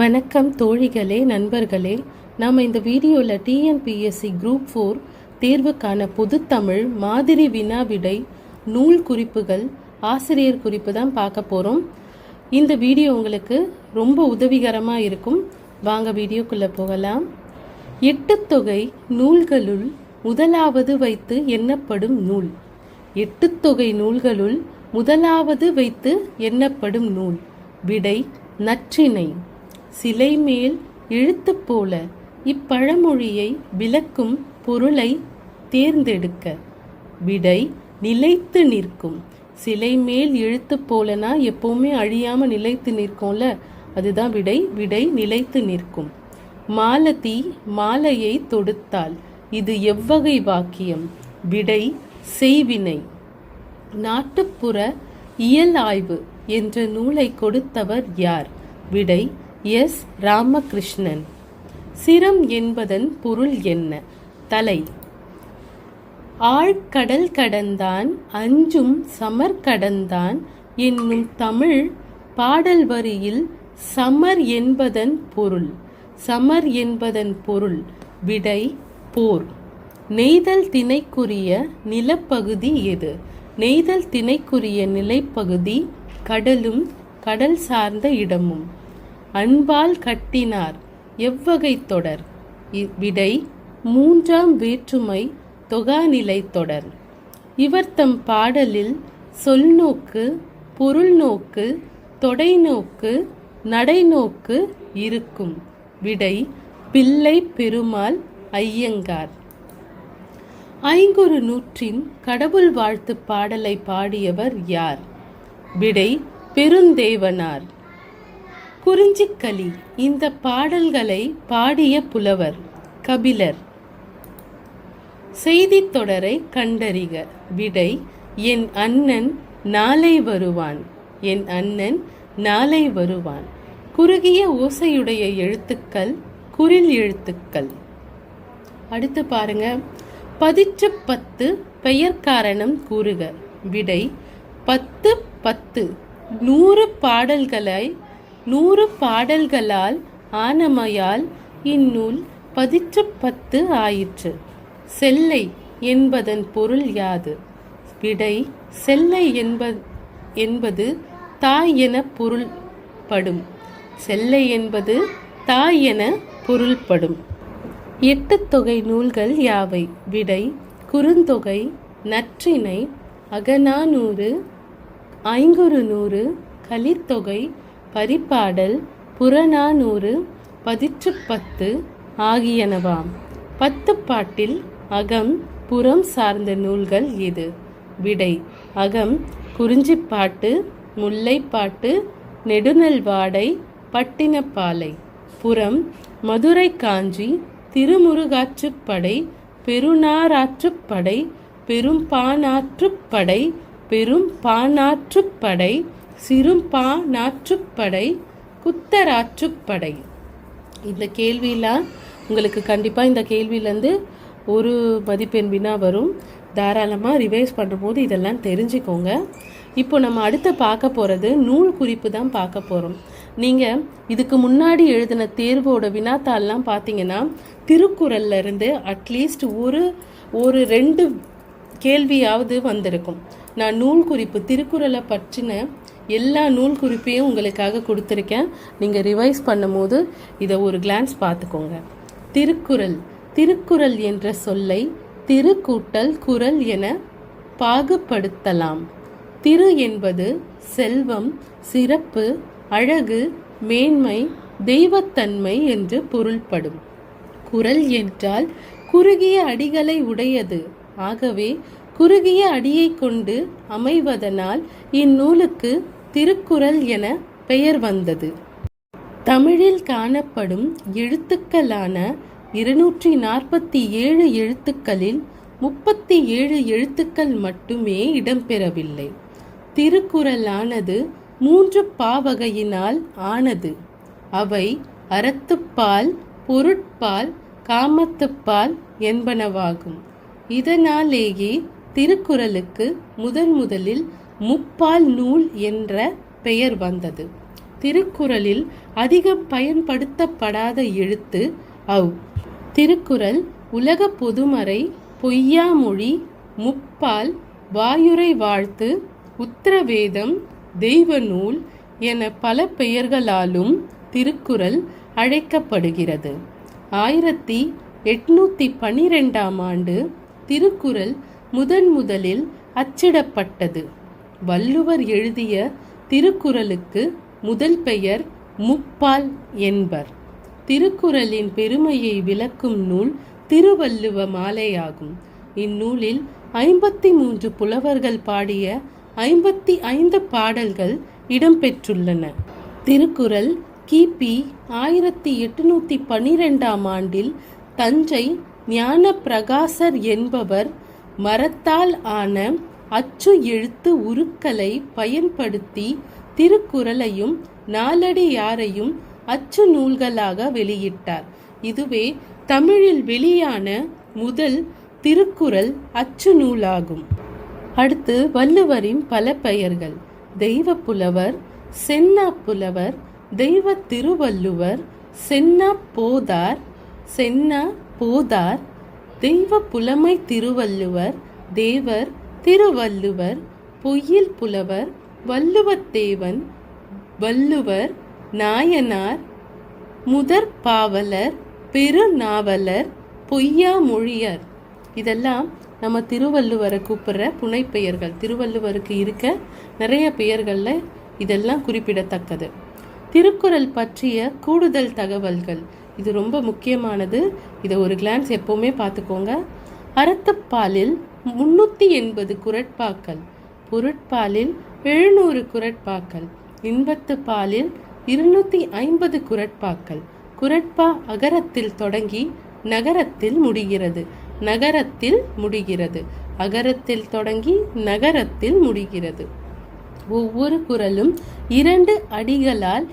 வணக்கம் தோழிகளே நண்பர்களே. நாம் இந்த வீடியோவில் டிஎன்பிஎஸ்சி குரூப் ஃபோர் தேர்வுக்கான பொதுத்தமிழ் மாதிரி வினா விடை நூல் குறிப்புகள் ஆசிரியர் குறிப்பு தான் பார்க்க போகிறோம் இந்த வீடியோ உங்களுக்கு ரொம்ப உதவிகரமாக இருக்கும். வாங்க வீடியோக்குள்ளே போகலாம். எட்டுத்தொகை நூல்களுள் முதலாவது வைத்து எண்ணப்படும் நூல். எட்டுத்தொகை நூல்களுள் முதலாவது வைத்து எண்ணப்படும் நூல். விடை நற்றினை சிலை மேல் எழுத்து போல இப்பழமொழியை விளக்கும் பொருளை தேர்ந்தெடுக்க. விடை நிலைத்து நிற்கும். சிலை மேல் எழுத்து போலனா எப்பவுமே அழியாம நிலைத்து நிற்கும்ல? அதுதான் விடை விடை நிலைத்து நிற்கும். மாலதி மாலையை தொடுத்தாள். இது எவ்வகை வாக்கியம்? விடை செய்வினை. நாட்டுப்புற இயல் ஆய்வு என்ற நூலை கொடுத்தவர் யார்? விடை எஸ். ராமகிருஷ்ணன். சிரம் என்பதன் பொருள் என்ன? தலை. ஆழ்கடல் கடந்தான் அஞ்சும் சமர் கடந்தான் என்னும் தமிழ் பாடல் வரியில் சமர் என்பதன் பொருள் சமர் என்பதன் பொருள் விடை போர். நெய்தல் திணைக்குரிய நிலப்பகுதி எது? நெய்தல் திணைக்குரிய நிலைப்பகுதி கடலும் கடல் சார்ந்த இடமும். அன்பால் கட்டினார் எவ்வகை தொடர். இ- விடை மூன்றாம் வேற்றுமை தொகாநிலை தொடர். இவர் தம் பாடலில் சொல்நோக்கு பொருள்நோக்கு தொடைநோக்கு நடைநோக்கு இருக்கும். விடை பிள்ளை பெருமாள் ஐயங்கார். ஐங்குறு நூற்றின் கடவுள் வாழ்த்து பாடலை பாடியவர் யார்? விடை பெருந்தேவனார். குறிஞ்சிக்கலி இந்த பாடல்களை பாடிய புலவர் கபிலர். செய்தித் தொடரை கண்டறிக. விடை என் அண்ணன் நாளை வருவான். என் அண்ணன் நாளை வருவான். குறுகிய ஓசையுடைய எழுத்துக்கள் குறில் எழுத்துக்கள். அடுத்து பாருங்க. பதிற்று பத்து பெயர் காரணம் கூறுக. விடை பத்து பத்து நூறு பாடல்களை நூறு பாடல்களால் ஆனமையால் இந்நூல் பதிற்று பத்து ஆயிற்று. செல்லை என்பதன் பொருள் யாது? விடை செல்லை என்ப என்பது தாய் என பொருள்படும். செல்லை என்பது தாய் என பொருள்படும். எட்டு தொகை நூல்கள் யாவை? விடை குறுந்தொகை நற்றினை அகநானூறு ஐங்குறு நூறு கலித்தொகை பரிபாடல் புறநானூறு பதிற்றுப்பத்து ஆகியனவாம். பத்து பாட்டில் அகம் புறம் சார்ந்த நூல்கள் இது. விடை அகம் குறிஞ்சிப்பாட்டு முல்லைப்பாட்டு நெடுநல்வாடை பட்டினப்பாலை. புறம் மதுரை காஞ்சி திருமுருகாற்றுப்படை பெருநாராற்றுப்படை பெரும்பானாற்றுப்படை பெரும்பானாற்றுப்படை சிறும்பானாற்றுப்படை குத்தராற்றுப்படை இந்த கேள்வியில் உங்களுக்கு கண்டிப்பாக இந்த கேள்வியிலேருந்து ஒரு மதிப்பெண் வினா வரும். தாராளமாக ரிவைஸ் பண்ணும்போது இதெல்லாம் தெரிஞ்சுக்கோங்க. இப்போ நம்ம அடுத்து பார்க்க போகிறது நூல் குறிப்பு தான் பார்க்க போகிறோம் நீங்கள் இதுக்கு முன்னாடி எழுதின தேர்வோட வினாத்தாள்லாம் பார்த்தீங்கன்னா திருக்குறள்ல இருந்து அட்லீஸ்ட் ஒரு ஒரு ரெண்டு கேள்வியாவது வந்திருக்கும். நான் நூல் குறிப்பு திருக்குறளை பற்றின எல்லா நூல் குறிப்பையும் உங்களுக்காக கொடுத்துருக்கேன். நீங்கள் ரிவைஸ் பண்ணும்போது இதை ஒரு கிளான்ஸ் பார்த்துக்கோங்க. திருக்குறள் திருக்குறள் என்ற சொல்லை திருக்கூட்டல் குறள் என பாகுபடுத்தலாம் திரு என்பது செல்வம் சிறப்பு அழகு மேன்மை தெய்வத்தன்மை என்று பொருள்படும். குறள் என்றால் குறுகிய அடிகளை உடையது. ஆகவே குறுகிய அடியை கொண்டு அமைவதனால் இந்நூலுக்கு திருக்குறள் என பெயர் வந்தது. தமிழில் காணப்படும் எழுத்துக்களான இருநூற்றி நாற்பத்தி ஏழு எழுத்துக்களில் முப்பத்தி ஏழு எழுத்துக்கள் மட்டுமே இடம்பெறவில்லை. திருக்குறளானது மூன்று பாவகையினால் ஆனது. அவை அறத்துப்பால் பொருட்பால் காமத்துப்பால் என்பனவாகும். இதனாலேயே திருக்குறளுக்கு முதன் முதலில் முப்பால் நூல் என்ற பெயர் வந்தது. திருக்குறளில் அதிகம் பயன்படுத்தப்படாத எழுத்து அவ் திருக்குறள் உலக பொதுமறை பொய்யாமொழி முப்பால் வாயுரை வாழ்த்து உத்தரவேதம் தெய்வ நூல் என பல பெயர்களாலும் திருக்குறள் அழைக்கப்படுகிறது. ஆயிரத்தி எட்நூத்தி பனிரெண்டாம் ஆண்டு திருக்குறள் முதன் முதலில் அச்சிடப்பட்டது. வள்ளுவர் எழுதிய திருக்குறளுக்கு முதல் பெயர் முப்பால் என்பர். திருக்குறளின் பெருமையை விளக்கும் நூல் திருவள்ளுவ மாலையாகும். இந்நூலில் ஐம்பத்தி மூன்று புலவர்கள் பாடிய ஐம்பத்தி ஐந்து பாடல்கள் இடம்பெற்றுள்ளன. திருக்குறள் கிபி ஆயிரத்தி எட்டுநூத்தி பனிரெண்டாம் ஆண்டில் தஞ்சை ஞான பிரகாசர் என்பவர் மரத்தால் ஆன அச்சு எழுத்து உருக்களை பயன்படுத்தி திருக்குறளையும் நாலடியாரையும் அச்சு நூல்களாக வெளியிட்டார். இதுவே தமிழில் வெளியான முதல் திருக்குறள் அச்சு நூலாகும். அடுத்து வள்ளுவரின் பல பெயர்கள். தெய்வ புலவர் சென்னா புலவர் தெய்வ திருவள்ளுவர் சென்னா போதார் சென்னா போதார் தெய்வ புலமை திருவள்ளுவர் தேவர் திருவள்ளுவர் பொய்யில் புலவர் வள்ளுவத்தேவன் வள்ளுவர் நாயனார் முதற் பாவலர் பெருநாவலர் பொய்யா மொழியர். இதெல்லாம் நம்ம திருவள்ளுவரை கூப்பிடுற புனைப்பெயர்கள். திருவள்ளுவருக்கு இருக்க நிறைய பெயர்களில் இதெல்லாம் குறிப்பிடத்தக்கது. திருக்குறள் பற்றிய கூடுதல் தகவல்கள். இது ரொம்ப முக்கியமானது. இதை ஒரு கிளான்ஸ் எப்போவுமே பார்த்துக்கோங்க அறத்துப்பாலில் முன்னூற்றி எண்பது குரட்பாக்கள் பொருட்பாலில் எழுநூறு குரட்பாக்கள் இன்பத்து பாலில் இருநூற்றி ஐம்பது குரட்பாக்கள். குரட்பா அகரத்தில் தொடங்கி நகரத்தில் முடிகிறது நகரத்தில் முடிகிறது. அகரத்தில் தொடங்கி நகரத்தில் முடிகிறது. ஒவ்வொரு குரலும் இரண்டு அடிகளால்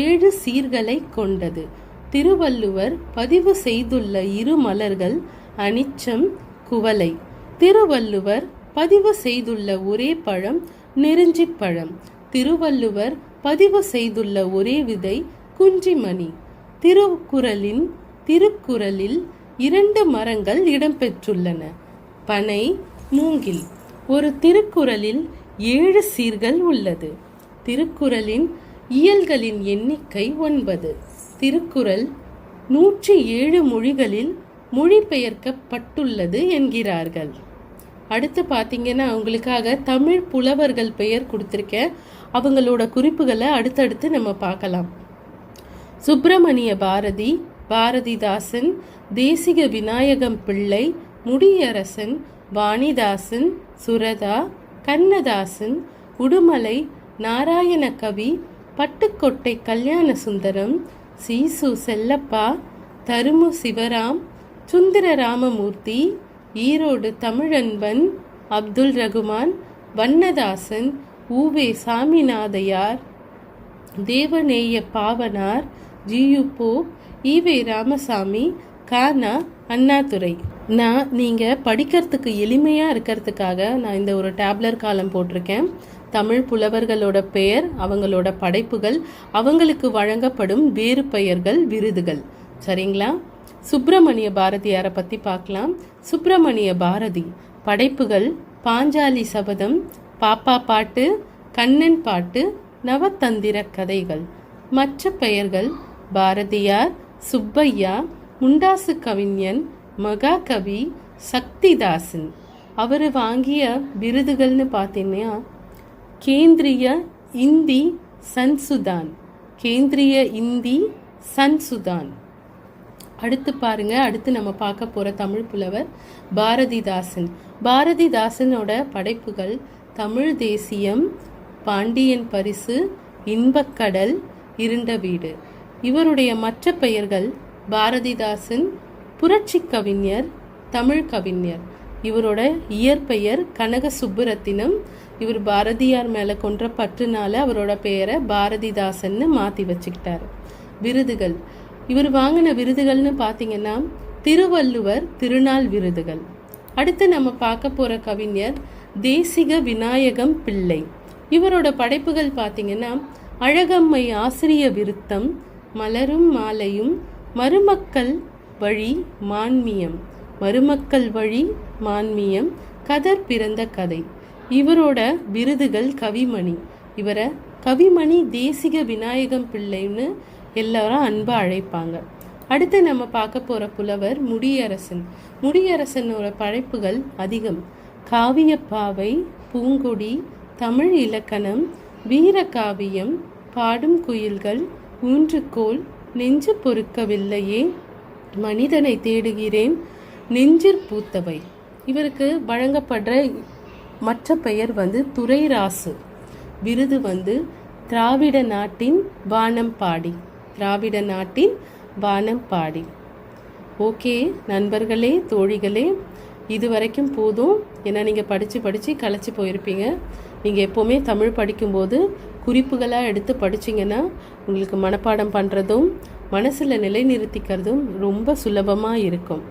ஏழு சீர்களை கொண்டது. திருவள்ளுவர் பதிவு செய்துள்ள இரு மலர்கள் அனிச்சம் குவளை. திருவள்ளுவர் பதிவு செய்துள்ள ஒரே பழம் நெருஞ்சிப் பழம். திருவள்ளுவர் பதிவு செய்துள்ள ஒரே விதை குஞ்சிமணி. திருக்குறளின் திருக்குறளில் இரண்டு மரங்கள் இடம்பெற்றுள்ளன. பனை மூங்கில். ஒரு திருக்குறளில் ஏழு சீர்கள் உள்ளது. திருக்குறளின் இயல்களின் எண்ணிக்கை ஒன்பது. திருக்குறள் நூற்றி ஏழு மொழிகளில் மொழிபெயர்க்கப்பட்டுள்ளது என்கிறார்கள். அடுத்து பார்த்தீங்கன்னா அவங்களுக்காக தமிழ் புலவர்கள் பெயர் கொடுத்துருக்கேன். அவங்களோட குறிப்புகளை அடுத்தடுத்து நம்ம பார்க்கலாம். சுப்பிரமணிய பாரதி பாரதிதாசன் தேசிக விநாயகம் பிள்ளை முடியரசன் வாணிதாசன் சுரதா கண்ணதாசன் உடுமலை நாராயண கவி Pattukkottai Kalyana Sundaram Sisu Chellappa Tharumu Sivaram Sundara Ramamoorthy Erode Tamilanban Abdul Rahman Vannadasan U Ve Saminathaiyar Devaneya Pavanar G U Pope E Ve Ramasamy Ka Na Annadurai. நான் நீங்கள் படிக்கிறதுக்கு எளிமையாக இருக்கிறதுக்காக நான் இந்த ஒரு டேப்லர் காலம் போட்டிருக்கேன். தமிழ் புலவர்களோட பெயர் அவங்களோட படைப்புகள் அவங்களுக்கு வழங்கப்படும் வேறு பெயர்கள் விருதுகள். சரிங்களா? சுப்பிரமணிய பாரதியாரை பற்றி பார்க்கலாம் சுப்பிரமணிய பாரதி படைப்புகள் பாஞ்சாலி சபதம் பாப்பா பாட்டு கண்ணன் பாட்டு நவதந்திர கதைகள். மற்ற பெயர்கள் பாரதியார் சுப்பையா முண்டாசு கவிஞன் மகாகவி சக்திதாசன். அவர் வாங்கிய விருதுகள்னு பார்த்தீங்கன்னா கேந்திரிய இந்தி சன்சுதான். கேந்திரிய இந்தி சன்சுதான். அடுத்து பாருங்க அடுத்து நம்ம பார்க்க போகிற தமிழ் புலவர் பாரதிதாசன். பாரதிதாசனோட படைப்புகள் தமிழ் தேசியம் பாண்டியன் பரிசு இன்பக்கடல் இருண்ட வீடு. இவருடைய மற்ற பெயர்கள் பாரதிதாசன் புரட்சி கவிஞர் தமிழ் கவிஞர். இவரோட இயற்பெயர் கனக சுப்புரத்தினம் இவர் பாரதியார் மேலே கொன்ற பற்றுனால அவரோட பெயரை பாரதிதாசன்னு மாற்றி வச்சுக்கிட்டார். விருதுகள். இவர் வாங்கின விருதுகள்னு பார்த்தீங்கன்னா திருவள்ளுவர் திருநாள் விருதுகள். அடுத்து நம்ம பார்க்க போகிற கவிஞர் தேசிக விநாயகம் பிள்ளை. இவரோட படைப்புகள் பார்த்தீங்கன்னா அழகம்மை ஆசிரிய விருத்தம் மலரும் மாலையும் மருமக்கள் வழி மான்மியம். மருமக்கள் வழி மான்மியம் கதர் பிறந்த கதை. இவரோட விருதுகள் கவிமணி. இவரை கவிமணி தேசிக விநாயகம் பிள்ளைன்னு எல்லாரும் அன்பா அழைப்பாங்க. அடுத்து நம்ம பார்க்க போற புலவர் முடியரசன். முடியரசனோட படைப்புகள் அதிகம். காவியப்பாவை பூங்கொடி தமிழ் இலக்கணம் வீர காவியம் பாடும் குயில்கள் ஊன்றுகோல் நெஞ்சு பொறுக்கவில்லையே மனிதனை தேடுகிறேன் நெஞ்சிற் பூத்தவை. இவருக்கு வழங்கப்படுற மற்ற பெயர் வந்து துரைராசு. விருது வந்து திராவிட நாட்டின் வானம்பாடி. திராவிட நாட்டின் வானம்பாடி. ஓகே நண்பர்களே தோழிகளே இது வரைக்கும் போதும். ஏன்னா நீங்கள் படித்து படித்து களைச்சி போயிருப்பீங்க. நீங்கள் எப்போவுமே தமிழ் படிக்கும்போது குறிப்புகளாக எடுத்து படிச்சிங்கன்னா உங்களுக்கு மனப்பாடம் பண்ணுறதும் மனசில் நிலைநிறுத்திக்கிறதும் ரொம்ப சுலபமாக இருக்கும்.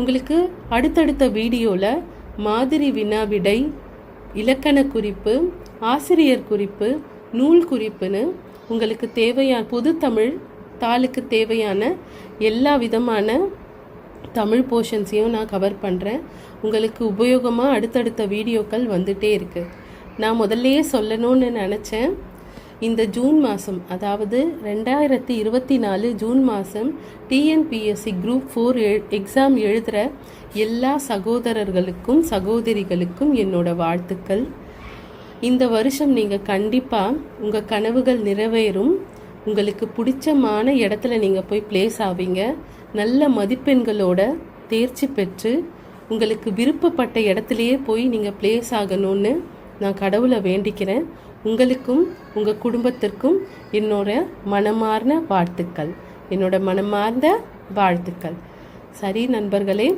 உங்களுக்கு அடுத்தடுத்த வீடியோவில் மாதிரி வினா விடை இலக்கண குறிப்பு ஆசிரியர் குறிப்பு நூல் குறிப்புன்னு உங்களுக்கு தேவையான பொது தமிழ் தாளுக்கு தேவையான எல்லா விதமான தமிழ் போர்ஷன்ஸையும் நான் கவர் பண்ணுறேன் உங்களுக்கு உபயோகமாக அடுத்தடுத்த வீடியோக்கள் வந்துட்டே இருக்குது நான் முதல்லையே சொல்லணும்னு நினச்சேன். இந்த ஜூன் மாதம் அதாவது ரெண்டாயிரத்தி இருபத்தி நாலு ஜூன் மாதம் டிஎன்பிஎஸ்சி குரூப் ஃபோர் எக்ஸாம் எழுதுகிற எல்லா சகோதரர்களுக்கும் சகோதரிகளுக்கும் என்னோட வாழ்த்துக்கள். இந்த வருஷம் நீங்கள் கண்டிப்பாக உங்கள் கனவுகள் நிறைவேறும். உங்களுக்கு பிடிச்சமான இடத்துல நீங்கள் போய் ப்ளேஸ் ஆவீங்க. நல்ல மதிப்பெண்களோட தேர்ச்சி பெற்று உங்களுக்கு விருப்பப்பட்ட இடத்துலையே போய் நீங்கள் ப்ளேஸ் ஆகணும்னு நான் கடவுளை வேண்டிக்கிறேன். உங்களுக்கும் உங்கள் குடும்பத்திற்கும் என்னோட மனமார்ந்த வாழ்த்துக்கள். என்னோட மனமார்ந்த வாழ்த்துக்கள். சரி நண்பர்களே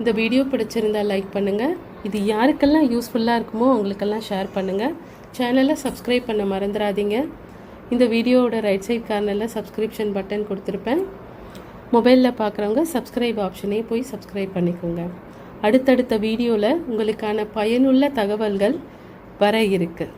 இந்த வீடியோ பிடிச்சிருந்தா லைக் பண்ணுங்கள் இது யாருக்கெல்லாம் யூஸ்ஃபுல்லாக இருக்குமோ அவங்களுக்கெல்லாம் ஷேர் பண்ணுங்கள் சேனலை சப்ஸ்கிரைப் பண்ண மறந்துடாதீங்க. இந்த வீடியோவோட ரைட் சைட் கார்னரில் சப்ஸ்கிரிப்ஷன் பட்டன் கொடுத்துருப்பேன். மொபைலில் பார்க்குறவங்க சப்ஸ்கிரைப் ஆப்ஷனே போய் சப்ஸ்கிரைப் பண்ணிக்கோங்க. அடுத்தடுத்த வீடியோவில் உங்களுக்கான பயனுள்ள தகவல்கள் வர இருக்குது